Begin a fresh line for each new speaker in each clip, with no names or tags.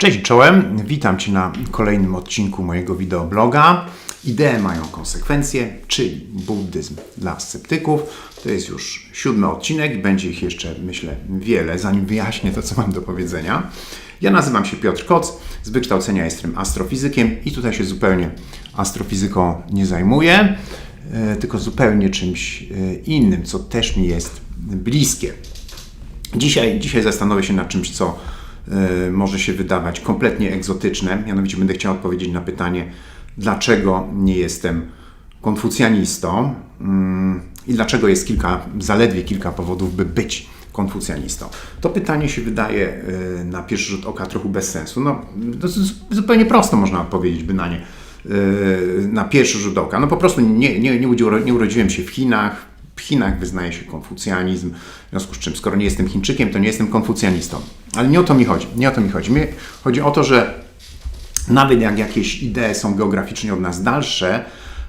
Cześć czołem, witam Cię na kolejnym odcinku mojego wideobloga. Idee mają konsekwencje, czyli buddyzm dla sceptyków. To jest już siódmy odcinek będzie ich jeszcze, myślę, wiele, zanim wyjaśnię to, co mam do powiedzenia. Ja nazywam się Piotr Koc, z wykształcenia jestem astrofizykiem i tutaj się zupełnie astrofizyką nie zajmuję, e, tylko zupełnie czymś e, innym, co też mi jest bliskie. Dzisiaj, dzisiaj zastanowię się nad czymś, co może się wydawać kompletnie egzotyczne. Mianowicie będę chciał odpowiedzieć na pytanie, dlaczego nie jestem konfucjanistą mm, i dlaczego jest kilka, zaledwie kilka powodów, by być konfucjanistą. To pytanie się wydaje y, na pierwszy rzut oka trochę bez sensu. No, zupełnie prosto można odpowiedzieć by na nie y, na pierwszy rzut oka. No po prostu nie, nie, nie urodziłem się w Chinach, w Chinach wyznaje się konfucjanizm, w związku z czym, skoro nie jestem Chińczykiem, to nie jestem konfucjanistą. Ale nie o to mi chodzi. Nie o to mi chodzi. Mi chodzi o to, że nawet jak jakieś idee są geograficznie od nas dalsze,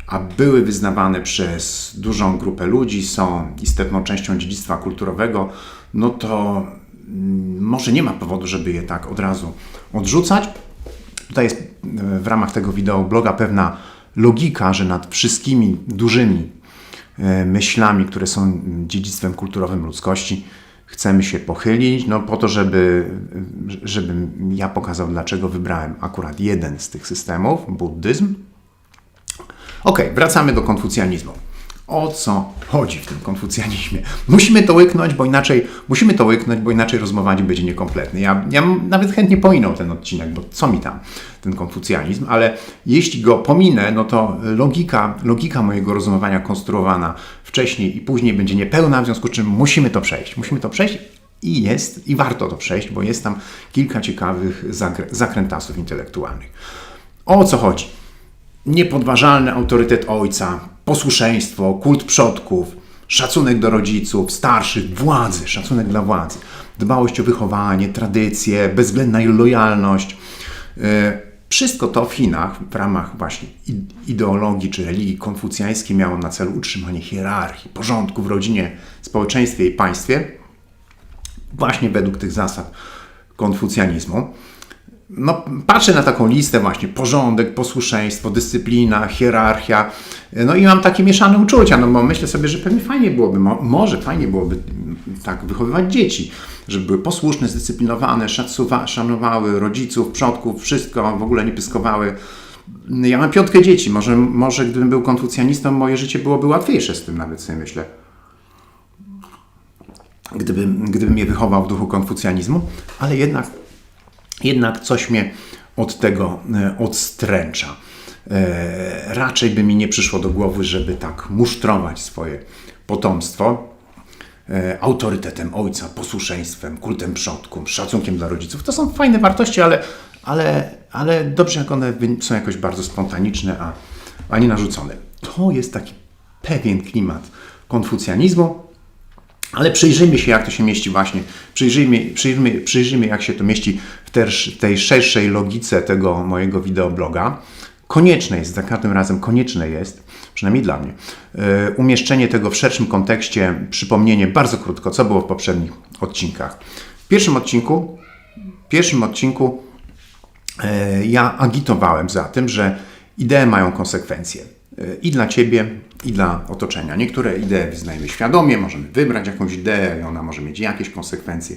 a były wyznawane przez dużą grupę ludzi, są istotną częścią dziedzictwa kulturowego, no to mm, może nie ma powodu, żeby je tak od razu odrzucać. Tutaj jest e, w ramach tego wideobloga pewna logika, że nad wszystkimi dużymi myślami, które są dziedzictwem kulturowym ludzkości, chcemy się pochylić, no po to, żeby, żebym ja pokazał, dlaczego wybrałem akurat jeden z tych systemów, buddyzm. Ok, wracamy do konfucjanizmu o co chodzi w tym konfucjanizmie. Musimy to łyknąć, bo inaczej, musimy to łyknąć, bo inaczej rozmowa nie będzie niekompletna. Ja, ja nawet chętnie pominął ten odcinek, bo co mi tam ten konfucjanizm, ale jeśli go pominę, no to logika, logika mojego rozumowania konstruowana wcześniej i później będzie niepełna, w związku z czym musimy to przejść. Musimy to przejść i jest, i warto to przejść, bo jest tam kilka ciekawych zakrętasów intelektualnych. O co chodzi? Niepodważalny autorytet ojca, posłuszeństwo, kult przodków, szacunek do rodziców, starszych, władzy, szacunek dla władzy, dbałość o wychowanie, tradycje, bezwzględna lojalność. E, wszystko to w Chinach w ramach właśnie ideologii czy religii konfucjańskiej miało na celu utrzymanie hierarchii, porządku w rodzinie, społeczeństwie i państwie, właśnie według tych zasad konfucjanizmu no, patrzę na taką listę właśnie, porządek, posłuszeństwo, dyscyplina, hierarchia, no i mam takie mieszane uczucia, no bo myślę sobie, że pewnie fajnie byłoby, może fajnie byłoby tak wychowywać dzieci, żeby były posłuszne, zdyscyplinowane, szanowały rodziców, przodków, wszystko, w ogóle nie pyskowały. Ja mam piątkę dzieci, może, może gdybym był konfucjanistą, moje życie byłoby łatwiejsze z tym nawet sobie myślę. Gdybym, gdybym je wychował w duchu konfucjanizmu, ale jednak jednak coś mnie od tego e, odstręcza. E, raczej by mi nie przyszło do głowy, żeby tak musztrować swoje potomstwo e, autorytetem ojca, posłuszeństwem, kultem przodków, szacunkiem dla rodziców. To są fajne wartości, ale, ale, ale dobrze, jak one są jakoś bardzo spontaniczne, a, a nie narzucone. To jest taki pewien klimat konfucjanizmu, ale przyjrzyjmy się, jak to się mieści właśnie, przyjrzyjmy, przyjrzyjmy, przyjrzyjmy jak się to mieści w tej, tej szerszej logice tego mojego wideobloga. Konieczne jest, za każdym razem konieczne jest, przynajmniej dla mnie, e, umieszczenie tego w szerszym kontekście, przypomnienie bardzo krótko, co było w poprzednich odcinkach. W pierwszym odcinku, w pierwszym odcinku e, ja agitowałem za tym, że idee mają konsekwencje i dla Ciebie, i dla otoczenia. Niektóre idee wyznajemy świadomie, możemy wybrać jakąś ideę i ona może mieć jakieś konsekwencje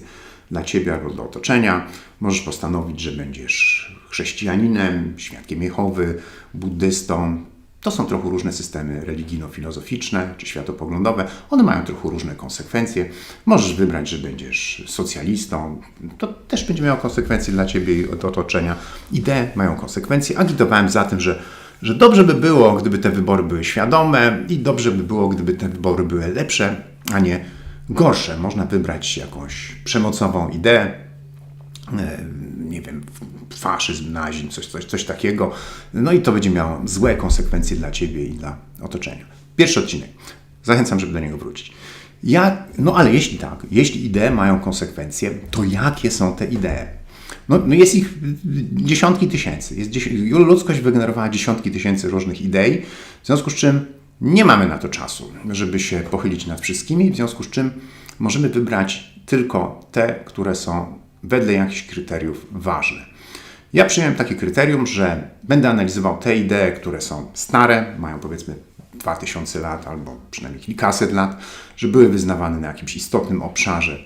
dla Ciebie albo dla otoczenia. Możesz postanowić, że będziesz chrześcijaninem, świadkiem Jehowy, buddystą. To są trochę różne systemy religijno-filozoficzne czy światopoglądowe. One mają trochę różne konsekwencje. Możesz wybrać, że będziesz socjalistą. To też będzie miało konsekwencje dla Ciebie i otoczenia. Idee mają konsekwencje. Agitowałem za tym, że że dobrze by było, gdyby te wybory były świadome i dobrze by było, gdyby te wybory były lepsze, a nie gorsze. Można wybrać jakąś przemocową ideę, e, nie wiem, faszyzm, nazizm, coś, coś, coś takiego. No i to będzie miało złe konsekwencje dla Ciebie i dla otoczenia. Pierwszy odcinek. Zachęcam, żeby do niego wrócić. Ja, no ale jeśli tak, jeśli idee mają konsekwencje, to jakie są te idee? No, no jest ich dziesiątki tysięcy. Jest dziesię... Ludzkość wygenerowała dziesiątki tysięcy różnych idei, w związku z czym nie mamy na to czasu, żeby się pochylić nad wszystkimi, w związku z czym możemy wybrać tylko te, które są wedle jakichś kryteriów ważne. Ja przyjąłem takie kryterium, że będę analizował te idee, które są stare, mają powiedzmy 2000 lat albo przynajmniej kilkaset lat, że były wyznawane na jakimś istotnym obszarze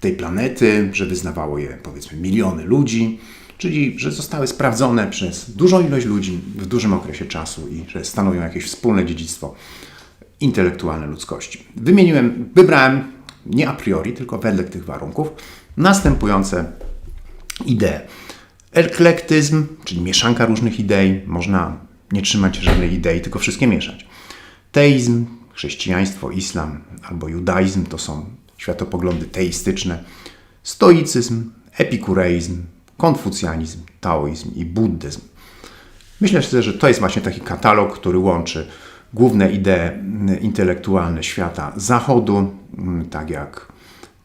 tej planety, że wyznawało je powiedzmy miliony ludzi, czyli że zostały sprawdzone przez dużą ilość ludzi w dużym okresie czasu i że stanowią jakieś wspólne dziedzictwo intelektualne ludzkości. Wymieniłem, wybrałem nie a priori, tylko wedle tych warunków następujące idee. Eklektyzm, czyli mieszanka różnych idei, można nie trzymać żadnej idei, tylko wszystkie mieszać. Teizm, chrześcijaństwo, islam albo judaizm to są światopoglądy teistyczne. Stoicyzm, epikureizm, konfucjanizm, taoizm i buddyzm. Myślę że to jest właśnie taki katalog, który łączy główne idee intelektualne świata zachodu, tak jak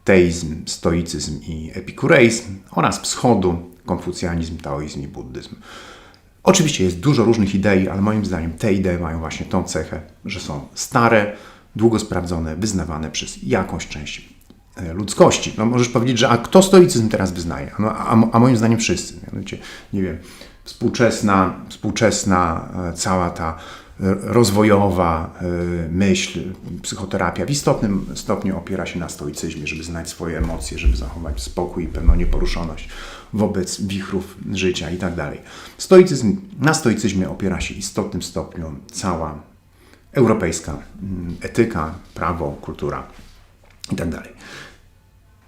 teizm, stoicyzm i epikureizm, oraz wschodu, konfucjanizm, taoizm i buddyzm. Oczywiście jest dużo różnych idei, ale moim zdaniem te idee mają właśnie tą cechę, że są stare, długo sprawdzone, wyznawane przez jakąś część e, ludzkości. No możesz powiedzieć, że a kto stoicyzm teraz wyznaje? No, a, a moim zdaniem wszyscy. Mianowicie, nie wiem, współczesna, współczesna e, cała ta rozwojowa y, myśl, psychoterapia w istotnym stopniu opiera się na stoicyzmie, żeby znać swoje emocje, żeby zachować spokój i pewną nieporuszoność wobec wichrów życia i tak. Stoicyzm, na stoicyzmie opiera się w istotnym stopniu cała europejska mm, etyka, prawo, kultura i tak.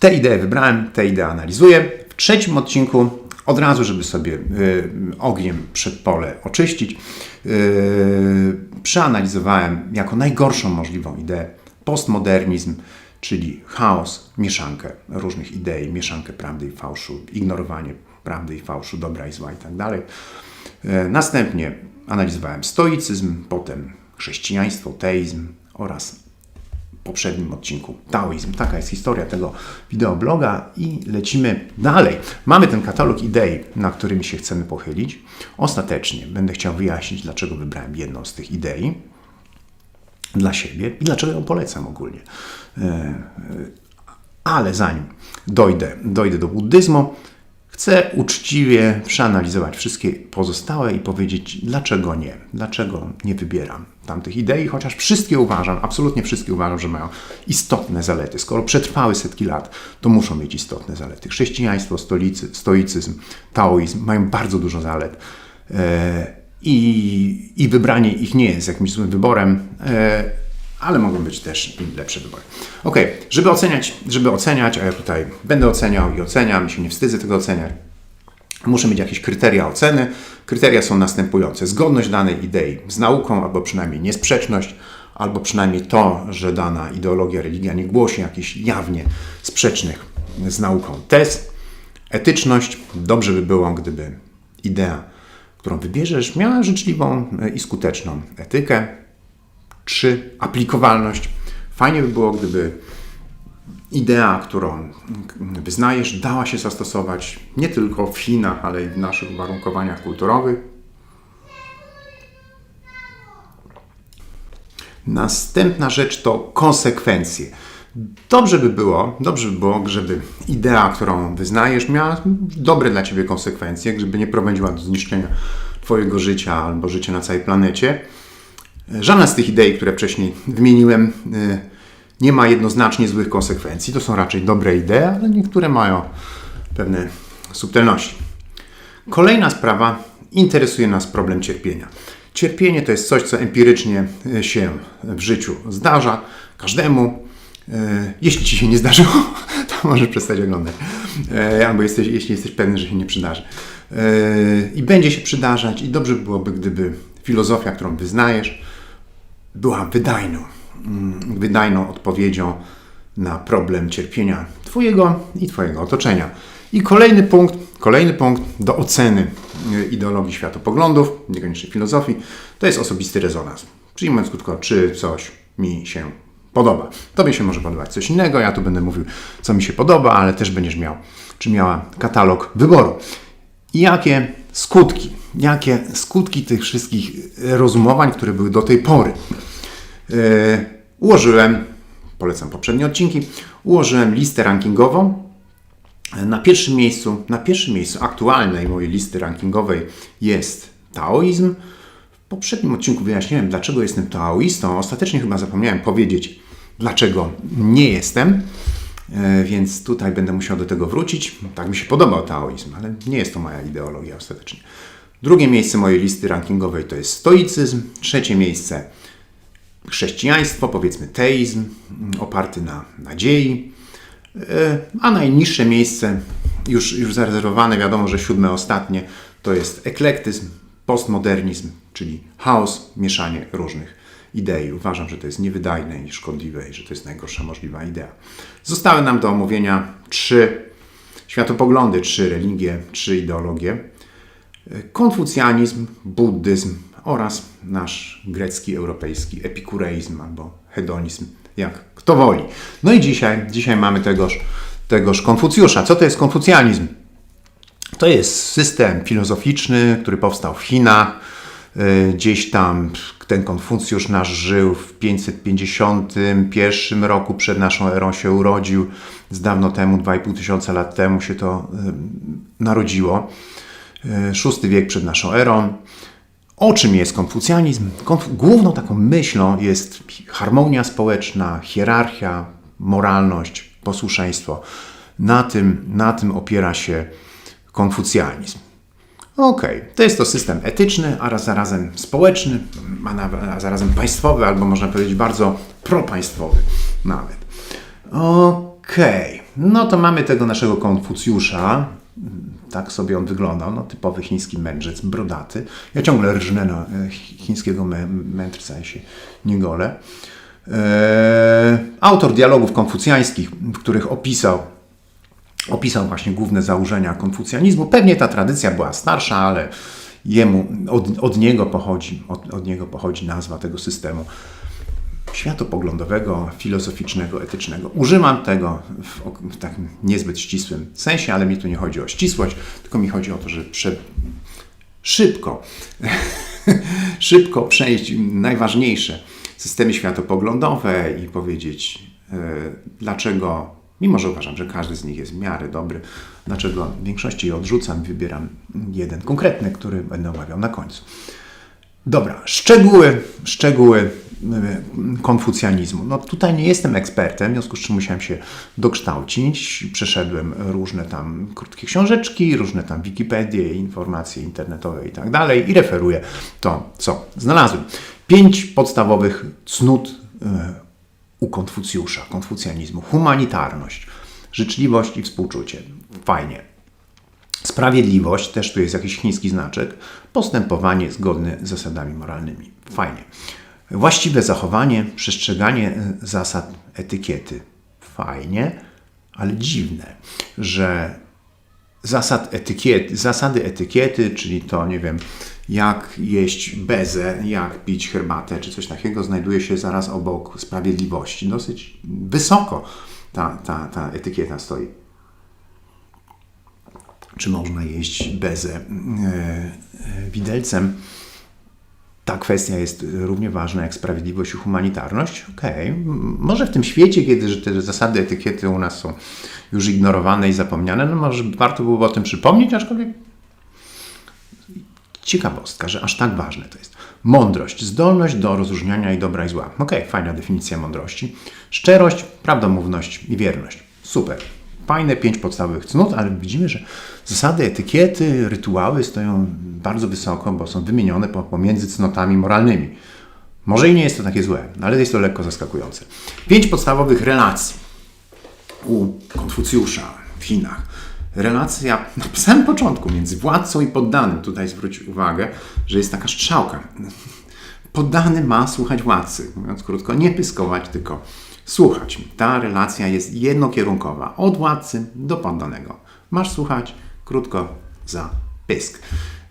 Te idee wybrałem, te idee analizuję. W trzecim odcinku od razu, żeby sobie y, ogniem przed pole oczyścić, y, przeanalizowałem jako najgorszą możliwą ideę postmodernizm, czyli chaos, mieszankę różnych idei, mieszankę prawdy i fałszu, ignorowanie prawdy i fałszu, dobra i zła i tak. Y, następnie analizowałem stoicyzm, potem chrześcijaństwo, teizm oraz poprzednim odcinku. Taoizm. Taka jest historia tego wideobloga i lecimy dalej. Mamy ten katalog idei, na którymi się chcemy pochylić. Ostatecznie będę chciał wyjaśnić, dlaczego wybrałem jedną z tych idei dla siebie i dlaczego ją polecam ogólnie. E, e, ale zanim dojdę, dojdę do buddyzmu, Chcę uczciwie przeanalizować wszystkie pozostałe i powiedzieć, dlaczego nie, dlaczego nie wybieram tamtych idei, chociaż wszystkie uważam, absolutnie wszystkie uważam, że mają istotne zalety. Skoro przetrwały setki lat, to muszą mieć istotne zalety. Chrześcijaństwo, stolicy, stoicyzm, taoizm mają bardzo dużo zalet. E, I, wybranie ich nie jest jakimś złym wyborem. E, ale mogą być też lepsze wybory. Ok, żeby oceniać, żeby oceniać, a ja tutaj będę oceniał i oceniam, i się nie wstydzę tego oceniać, muszę mieć jakieś kryteria oceny. Kryteria są następujące: zgodność danej idei z nauką, albo przynajmniej niesprzeczność, albo przynajmniej to, że dana ideologia, religia nie głosi jakichś jawnie sprzecznych z nauką tez. Etyczność, dobrze by było, gdyby idea, którą wybierzesz, miała życzliwą i skuteczną etykę. Trzy, aplikowalność. Fajnie by było, gdyby idea, którą wyznajesz, dała się zastosować nie tylko w Chinach, ale i w naszych uwarunkowaniach kulturowych. Następna rzecz to konsekwencje. Dobrze by było, dobrze by było, żeby idea, którą wyznajesz, miała dobre dla Ciebie konsekwencje, żeby nie prowadziła do zniszczenia Twojego życia albo życia na całej planecie. Żadna z tych idei, które wcześniej wymieniłem, y, nie ma jednoznacznie złych konsekwencji. To są raczej dobre idee, ale niektóre mają pewne subtelności. Kolejna sprawa interesuje nas problem cierpienia. Cierpienie to jest coś, co empirycznie y, się w życiu zdarza każdemu. Y, jeśli ci się nie zdarzyło, to możesz przestać oglądać. Albo jesteś, jeśli jesteś pewny, że się nie przydarzy. I będzie się przydarzać, i dobrze byłoby, gdyby filozofia, którą wyznajesz, była wydajną, mm, wydajną odpowiedzią na problem cierpienia Twojego i Twojego otoczenia. I kolejny punkt, kolejny punkt do oceny y, ideologii światopoglądów, niekoniecznie filozofii, to jest osobisty rezonans. Czyli mówiąc krótko, czy coś mi się podoba. Tobie się może podobać coś innego, ja tu będę mówił, co mi się podoba, ale też będziesz miał, czy miała katalog wyboru. I jakie skutki, jakie skutki tych wszystkich rozumowań, które były do tej pory. Yy, ułożyłem, polecam poprzednie odcinki, ułożyłem listę rankingową Na pierwszym miejscu, na pierwszym miejscu aktualnej mojej listy rankingowej jest taoizm. W poprzednim odcinku wyjaśniłem, dlaczego jestem taoistą. Ostatecznie chyba zapomniałem powiedzieć, dlaczego nie jestem. E, więc tutaj będę musiał do tego wrócić. Tak mi się podobał taoizm, ale nie jest to moja ideologia ostatecznie. Drugie miejsce mojej listy rankingowej to jest stoicyzm. Trzecie miejsce chrześcijaństwo, powiedzmy teizm, oparty na nadziei. E, a najniższe miejsce, już, już zarezerwowane, wiadomo, że siódme ostatnie, to jest eklektyzm, postmodernizm, czyli chaos, mieszanie różnych idei. Uważam, że to jest niewydajne i szkodliwe i że to jest najgorsza możliwa idea. Zostały nam do omówienia trzy światopoglądy, trzy religie, trzy ideologie. Konfucjanizm, buddyzm oraz nasz grecki, europejski epikureizm albo hedonizm, jak kto woli. No i dzisiaj, dzisiaj mamy tegoż, tegoż Konfucjusza. Co to jest konfucjanizm? To jest system filozoficzny, który powstał w Chinach. Y, gdzieś tam ten Konfucjusz nasz żył w 551 roku przed naszą erą się urodził. Z dawno temu, 2,5 tysiąca lat temu się to y, narodziło. VI wiek przed naszą erą. O czym jest konfucjanizm? Konf główną taką myślą jest harmonia społeczna, hierarchia, moralność, posłuszeństwo. Na tym, na tym opiera się konfucjanizm. Ok, to jest to system etyczny, a zarazem społeczny, a zarazem państwowy, albo można powiedzieć bardzo propaństwowy nawet. Ok, no to mamy tego naszego Konfucjusza, tak sobie on wyglądał, no, typowy chiński mędrzec, brodaty. Ja ciągle rżnę na e, chińskiego mędrca, ja się nie golę. E, autor dialogów konfucjańskich, w których opisał, opisał właśnie główne założenia konfucjanizmu. Pewnie ta tradycja była starsza, ale jemu, od, od niego pochodzi, od, od niego pochodzi nazwa tego systemu światopoglądowego, filozoficznego, etycznego. Używam tego w, w, takim niezbyt ścisłym sensie, ale mi tu nie chodzi o ścisłość, tylko mi chodzi o to, że prze, szybko, szybko przejść najważniejsze systemy światopoglądowe i powiedzieć, e, dlaczego, mimo że uważam, że każdy z nich jest w miarę dobry, dlaczego w większości odrzucam, wybieram jeden konkretny, który będę omawiał na końcu. Dobra, szczegóły, szczegóły konfucjanizmu. No tutaj nie jestem ekspertem, w związku z czym musiałem się dokształcić. Przeszedłem różne tam krótkie książeczki, różne tam Wikipedie, informacje internetowe i tak dalej i referuję to, co znalazłem. Pięć podstawowych cnót y, u Konfucjusza, konfucjanizmu. Humanitarność, życzliwość i współczucie. Fajnie. Sprawiedliwość, też tu jest jakiś chiński znaczek. Postępowanie zgodne z zasadami moralnymi. Fajnie. Właściwe zachowanie, przestrzeganie zasad etykiety. Fajnie, ale dziwne, że zasad etykiety, zasady etykiety, czyli to, nie wiem, jak jeść bezę, jak pić herbatę, czy coś takiego, znajduje się zaraz obok sprawiedliwości. Dosyć wysoko ta, ta, ta etykieta stoi. Czy można jeść bezę e, widelcem? Ta kwestia jest równie ważna jak sprawiedliwość i humanitarność. Okej, okay. może w tym świecie, kiedy te zasady etykiety u nas są już ignorowane i zapomniane, no może warto byłoby o tym przypomnieć, aczkolwiek ciekawostka, że aż tak ważne to jest. Mądrość, zdolność do rozróżniania i dobra i zła. Okej, okay, fajna definicja mądrości. Szczerość, prawdomówność i wierność. Super fajne pięć podstawowych cnót, ale widzimy, że zasady etykiety, rytuały stoją bardzo wysoko, bo są wymienione pomiędzy cnotami moralnymi. Może i nie jest to takie złe, ale jest to lekko zaskakujące. Pięć podstawowych relacji u Konfucjusza w Chinach. Relacja na samym początku między władcą i poddanym. Tutaj zwróć uwagę, że jest taka strzałka. Poddany ma słuchać władcy. Mówiąc krótko, nie pyskować, tylko słuchać. Ta relacja jest jednokierunkowa, od władcy do poddanego. Masz słuchać, krótko za pysk,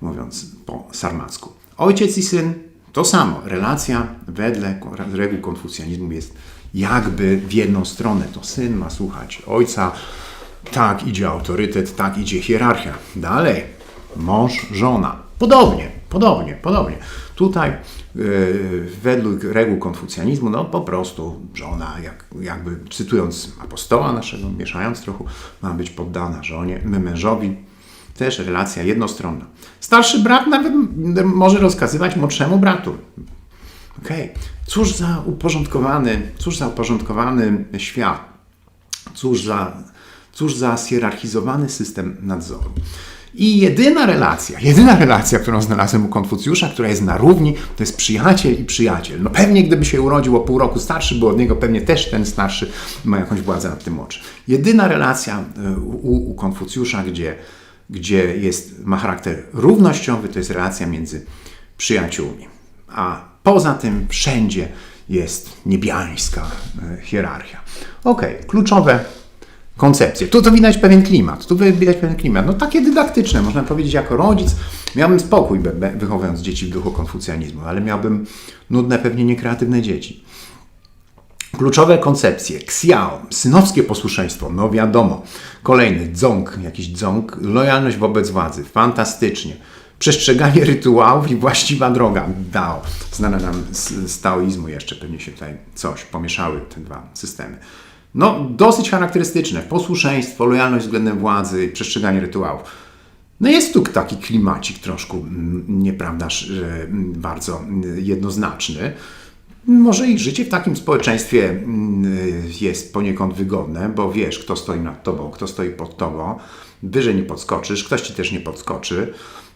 mówiąc po sarmacku. Ojciec i syn to samo. Relacja wedle reguł konfucjanizmu jest jakby w jedną stronę. To syn ma słuchać ojca, tak idzie autorytet, tak idzie hierarchia. Dalej, mąż, żona. Podobnie, podobnie, podobnie. Tutaj według reguł konfucjanizmu, no po prostu żona, jak, jakby cytując apostoła naszego, mieszając trochę, ma być poddana żonie, mężowi. Też relacja jednostronna. Starszy brat nawet może rozkazywać młodszemu bratu. Okej, okay. cóż za uporządkowany, cóż za uporządkowany świat. Cóż za, cóż za zhierarchizowany system nadzoru. I jedyna relacja, jedyna relacja, którą znalazłem u Konfucjusza, która jest na równi, to jest przyjaciel i przyjaciel. No pewnie gdyby się urodził o pół roku starszy, bo od niego pewnie też ten starszy ma jakąś władzę nad tym młodszym. Jedyna relacja e, u, u Konfucjusza, gdzie, gdzie jest, ma charakter równościowy, to jest relacja między przyjaciółmi. A poza tym wszędzie jest niebiańska e, hierarchia. Ok, kluczowe koncepcje. Tu to widać pewien klimat, tu widać pewien klimat. No takie dydaktyczne, można powiedzieć, jako rodzic miałbym spokój wychowując dzieci w duchu konfucjanizmu, ale miałbym nudne, pewnie niekreatywne dzieci. Kluczowe koncepcje. Xiao, synowskie posłuszeństwo, no wiadomo. Kolejny, dzong, jakiś dzong, lojalność wobec władzy, fantastycznie. Przestrzeganie rytuałów i właściwa droga, Dao, znane nam z taoizmu jeszcze, pewnie się tutaj coś pomieszały te dwa systemy. No, dosyć charakterystyczne. Posłuszeństwo, lojalność względem władzy, przestrzeganie rytuałów. No jest tu taki klimacik troszkę, mm, nieprawdaż, bardzo jednoznaczny. Może ich życie w takim społeczeństwie mm, jest poniekąd wygodne, bo wiesz, kto stoi nad tobą, kto stoi pod tobą. Wyżej nie podskoczysz, ktoś ci też nie podskoczy.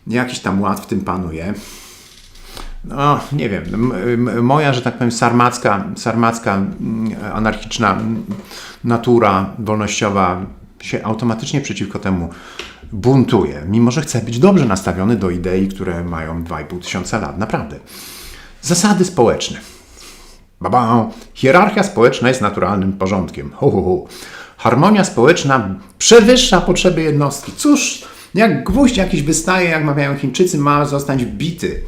Jakiś tam ład w tym panuje no, nie wiem, moja, że tak powiem, sarmacka, sarmacka mm, anarchiczna natura wolnościowa się automatycznie przeciwko temu buntuje, mimo że chce być dobrze nastawiony do idei, które mają 2,5 tysiąca lat. Naprawdę. Zasady społeczne. Baba, hierarchia społeczna jest naturalnym porządkiem. Ho, ho, ho. Harmonia społeczna przewyższa potrzeby jednostki. Cóż, jak gwóźdź jakiś wystaje, jak mawiają Chińczycy, ma zostać bity.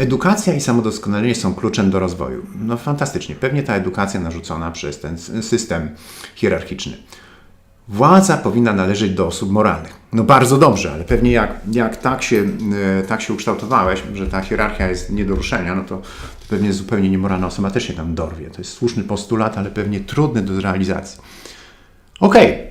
Edukacja i samodoskonalenie są kluczem do rozwoju. No fantastycznie. Pewnie ta edukacja narzucona przez ten system hierarchiczny. Władza powinna należeć do osób moralnych. No bardzo dobrze, ale pewnie jak, jak tak, się, e, tak się ukształtowałeś, że ta hierarchia jest nie do ruszenia, no to, to pewnie zupełnie niemoralna osoba też się tam dorwie. To jest słuszny postulat, ale pewnie trudny do realizacji. Okej, okay.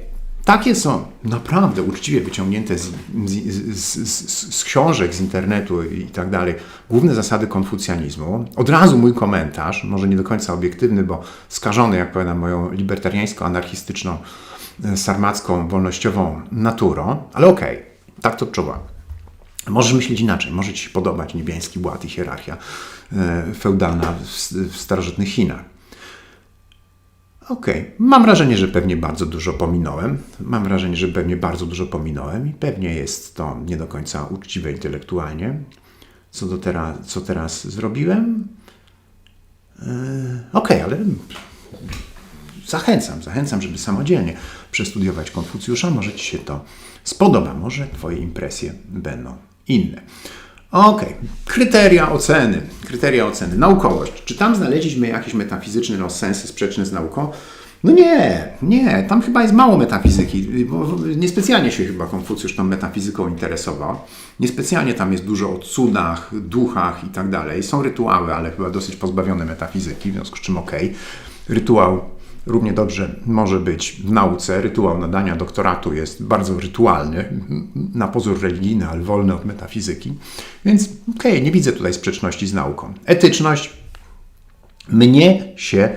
Takie są naprawdę uczciwie wyciągnięte z, z, z, z, książek, z internetu i tak dalej, główne zasady konfucjanizmu. Od razu mój komentarz, może nie do końca obiektywny, bo skażony, jak powiadam, moją libertariańsko-anarchistyczną, e, sarmacką, wolnościową naturą, ale okej, okay, tak to czuwam. Możesz myśleć inaczej, może Ci się podobać niebiański ład i hierarchia e, feudalna w, starożytnych Chinach. Okej, okay. mam wrażenie, że pewnie bardzo dużo pominąłem. Mam wrażenie, że pewnie bardzo dużo pominąłem i pewnie jest to nie do końca uczciwe intelektualnie. Co, do teraz, co teraz zrobiłem? Yy, Okej, okay, ale zachęcam, zachęcam, żeby samodzielnie przestudiować Konfucjusza. Może Ci się to spodoba, może Twoje impresje będą inne. Ok, kryteria oceny. Kryteria oceny. Naukowość. Czy tam znaleźliśmy jakieś metafizyczne no, sensy sprzeczne z nauką? No nie, nie, tam chyba jest mało metafizyki, bo niespecjalnie się chyba Konfucjusz tą metafizyką interesował. Niespecjalnie tam jest dużo o cudach, duchach i tak dalej. Są rytuały, ale chyba dosyć pozbawione metafizyki, w związku z czym okej. Okay. Rytuał Równie dobrze może być w nauce. Rytuał nadania doktoratu jest bardzo rytualny, na pozór religijny, ale wolny od metafizyki. Więc okej, okay, nie widzę tutaj sprzeczności z nauką. Etyczność. Mnie się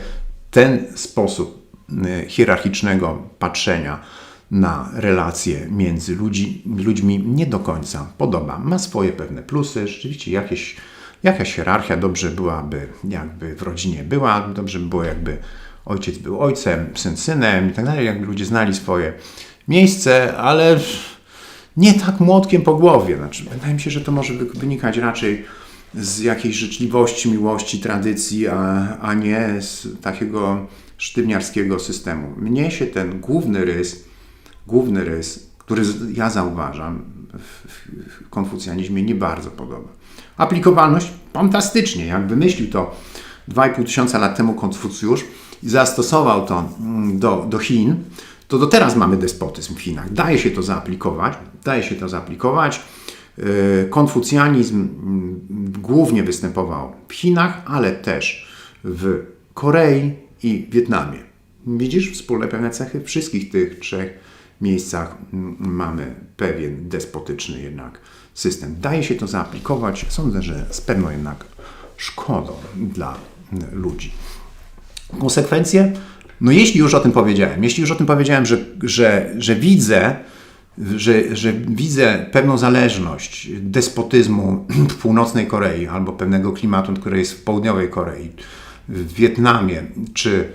ten sposób y, hierarchicznego patrzenia na relacje między ludzi, ludźmi nie do końca podoba. Ma swoje pewne plusy, rzeczywiście jakieś, jakaś hierarchia dobrze byłaby, jakby w rodzinie była, dobrze by było jakby ojciec był ojcem, syn synem i tak dalej, jakby ludzie znali swoje miejsce, ale nie tak młotkiem po głowie. Znaczy, wydaje mi się, że to może wynikać raczej z jakiejś życzliwości, miłości, tradycji, a, a nie z takiego sztywniarskiego systemu. Mnie się ten główny rys, główny rys, który ja zauważam w konfucjanizmie nie bardzo podoba. Aplikowalność fantastycznie, jak wymyślił to 2,5 tysiąca lat temu Konfucjusz, i zastosował to mm, do, do Chin, to do teraz mamy despotyzm w Chinach. Daje się to zaaplikować, daje się to zaaplikować. E, konfucjanizm mm, głównie występował w Chinach, ale też w Korei i Wietnamie. Widzisz wspólne pewne cechy? W wszystkich tych trzech miejscach mm, mamy pewien despotyczny jednak system. Daje się to zaaplikować. Sądzę, że z pewną jednak szkodą dla ludzi. Konsekwencje? No jeśli już o tym powiedziałem, jeśli już o tym powiedziałem, że, że, że widzę, że, że widzę pewną zależność despotyzmu w północnej Korei albo pewnego klimatu, który jest w południowej Korei, w Wietnamie czy,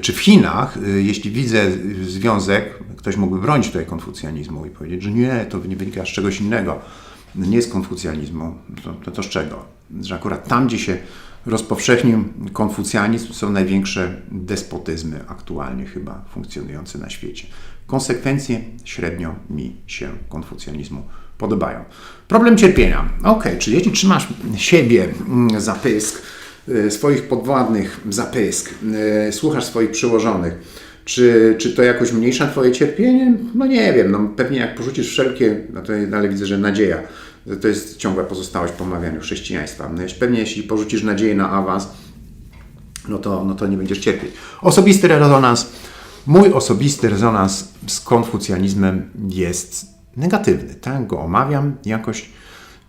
czy w Chinach, jeśli widzę związek, ktoś mógłby bronić tutaj konfucjanizmu i powiedzieć, że nie, to nie wynika z czegoś innego, nie z konfucjanizmu, to, to, to z czego? Że akurat tam, gdzie się rozpowszechnił konfucjanizm, są największe despotyzmy aktualnie chyba funkcjonujące na świecie. Konsekwencje średnio mi się konfucjanizmu podobają. Problem cierpienia. Ok, czy jeśli trzymasz siebie mm, za pysk, y, swoich podwładnych za pysk, y, słuchasz swoich przełożonych, czy, czy to jakoś mniejsza Twoje cierpienie? No nie wiem, no pewnie jak porzucisz wszelkie, no to dalej widzę, że nadzieja, to jest ciągła pozostałość po omawianiu chrześcijaństwa. No, pewnie jeśli porzucisz nadzieję na awans, no to, no to nie będziesz cierpieć. Osobisty rezonans Mój osobisty rezonans z konfucjanizmem jest negatywny. Tak go omawiam, jakoś,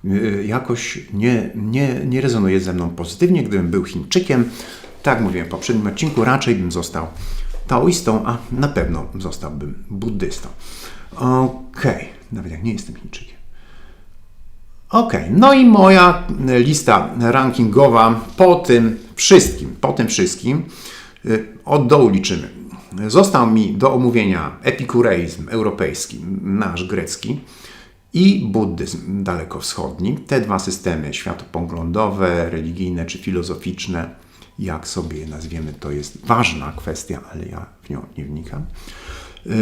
y, jakoś nie, nie, nie rezonuje ze mną pozytywnie. Gdybym był Chińczykiem, tak mówiłem w poprzednim odcinku, raczej bym został taoistą, a na pewno zostałbym buddystą. Okej, okay. nawet jak nie jestem Chińczykiem. Ok, no i moja lista rankingowa po tym wszystkim, po tym wszystkim y, od dołu liczymy. Został mi do omówienia epikureizm europejski, nasz grecki, i buddyzm dalekowschodni. Te dwa systemy, światopoglądowe, religijne czy filozoficzne, jak sobie je nazwiemy, to jest ważna kwestia, ale ja w nią nie wnikam. Yy,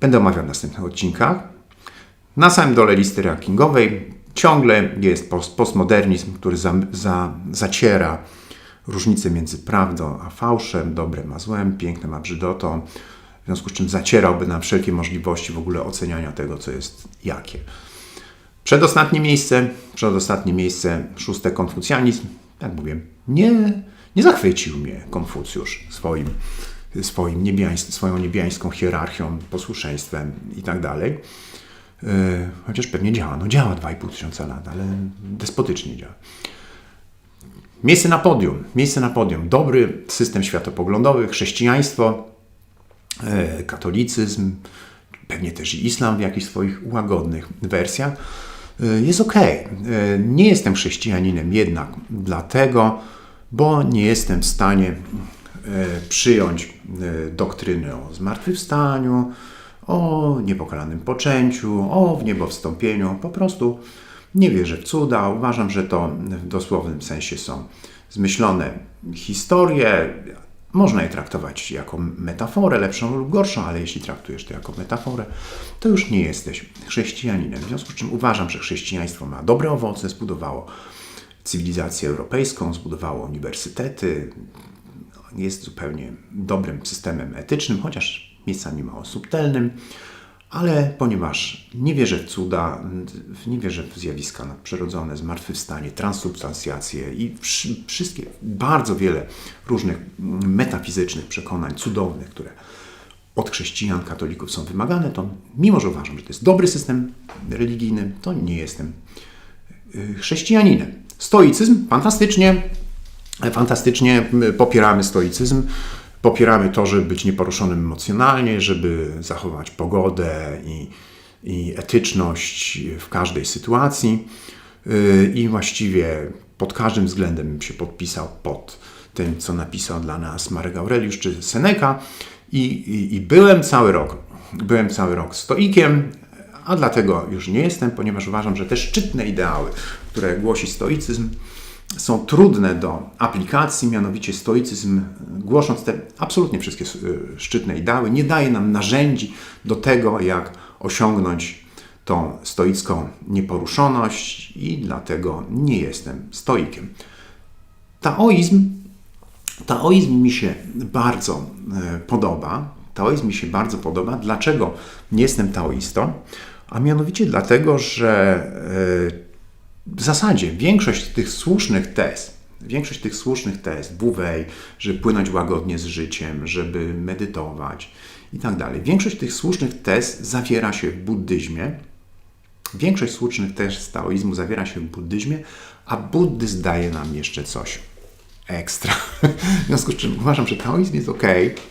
będę omawiał w następnych odcinkach. Na samym dole listy rankingowej ciągle jest postmodernizm, który za, za, zaciera różnice między prawdą a fałszem, dobrem a złem, pięknem a brzydotą, w związku z czym zacierałby nam wszelkie możliwości w ogóle oceniania tego, co jest jakie. Przedostatnie miejsce, przedostatnie miejsce, szóste konfucjanizm, jak mówię, nie, nie zachwycił mnie Konfucjusz swoim, swoim niebiańs, swoją niebiańską hierarchią, posłuszeństwem i tak chociaż pewnie działa, no działa 2,5 tysiąca lat, ale despotycznie działa. Miejsce na podium, miejsce na podium. Dobry system światopoglądowy, chrześcijaństwo, e, katolicyzm, pewnie też i islam w jakichś swoich łagodnych wersjach. E, jest ok. E, nie jestem chrześcijaninem jednak dlatego, bo nie jestem w stanie przyjąć doktryny o zmartwychwstaniu, o niepokalanym poczęciu, o w niebo wstąpieniu. Po prostu nie wierzę w cuda, uważam, że to w dosłownym sensie są zmyślone historie. Można je traktować jako metaforę, lepszą lub gorszą, ale jeśli traktujesz to jako metaforę, to już nie jesteś chrześcijaninem. W związku z czym uważam, że chrześcijaństwo ma dobre owoce, zbudowało cywilizację europejską, zbudowało uniwersytety, jest zupełnie dobrym systemem etycznym, chociaż miejscami mało subtelnym ale ponieważ nie wierzę w cuda, nie wierzę w zjawiska nadprzyrodzone, zmartwychwstanie, transubstancjację i wszystkie, bardzo wiele różnych metafizycznych przekonań cudownych, które od chrześcijan, katolików są wymagane, to mimo, że uważam, że to jest dobry system religijny, to nie jestem y, chrześcijaninem. Stoicyzm, fantastycznie, fantastycznie popieramy stoicyzm. Popieramy to, żeby być nieporuszonym emocjonalnie, żeby zachować pogodę i, i etyczność w każdej sytuacji. Y, I właściwie pod każdym względem się podpisał pod tym, co napisał dla nas Marek Aureliusz czy Seneca. I, i, I byłem cały rok, byłem cały rok stoikiem, a dlatego już nie jestem, ponieważ uważam, że te szczytne ideały, które głosi stoicyzm, są trudne do aplikacji, mianowicie stoicyzm, głosząc te absolutnie wszystkie y, szczytne ideały, nie daje nam narzędzi do tego, jak osiągnąć tą stoicką nieporuszoność i dlatego nie jestem stoikiem. Taoizm, taoizm mi się bardzo y, podoba. Taoizm mi się bardzo podoba. Dlaczego nie jestem taoistą? A mianowicie dlatego, że e, w zasadzie większość tych słusznych tez, większość tych słusznych tez, Bouvet, żeby płynąć łagodnie z życiem, żeby medytować i tak dalej. Większość tych słusznych tez zawiera się w buddyzmie. Większość słusznych tez taoizmu zawiera się w buddyzmie, a buddyzm daje nam jeszcze coś ekstra. W związku z czym uważam, że taoizm jest ok.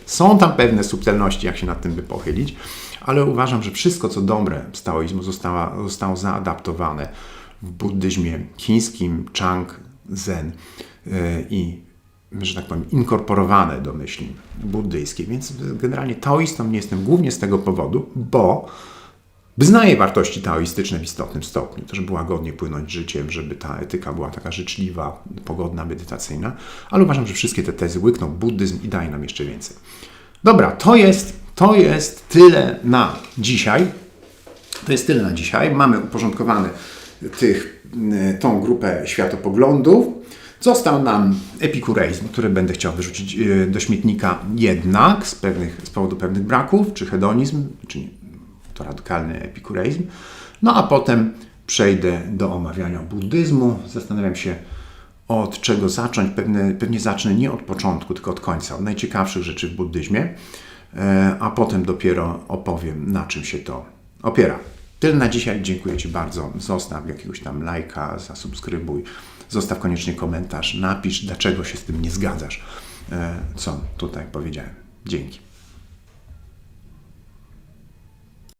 Są tam pewne subtelności, jak się nad tym by pochylić, ale uważam, że wszystko, co dobre z taoizmu zostało zaadaptowane w buddyzmie chińskim, Chang, Zen yy, i, że tak powiem, inkorporowane do myśli buddyjskiej. Więc generalnie taoistą nie jestem głównie z tego powodu, bo Wyznaję wartości taoistyczne w istotnym stopniu, to żeby łagodnie płynąć życiem, żeby ta etyka była taka życzliwa, pogodna, medytacyjna, ale uważam, że wszystkie te tezy łykną buddyzm i daje nam jeszcze więcej. Dobra, to jest, to jest tyle na dzisiaj. To jest tyle na dzisiaj. Mamy uporządkowane tych, y, tą grupę światopoglądów. Został nam epikureizm, który będę chciał wyrzucić y, do śmietnika jednak z, pewnych, z powodu pewnych braków, czy hedonizm, czy nie, to radykalny epikureizm. No a potem przejdę do omawiania buddyzmu. Zastanawiam się, od czego zacząć. Pewnie, pewnie zacznę nie od początku, tylko od końca, od najciekawszych rzeczy w buddyzmie, e, a potem dopiero opowiem, na czym się to opiera. Tyle na dzisiaj. Dziękuję Ci bardzo. Zostaw jakiegoś tam lajka, zasubskrybuj. Zostaw koniecznie komentarz. Napisz, dlaczego się z tym nie zgadzasz, e, co tutaj powiedziałem. Dzięki.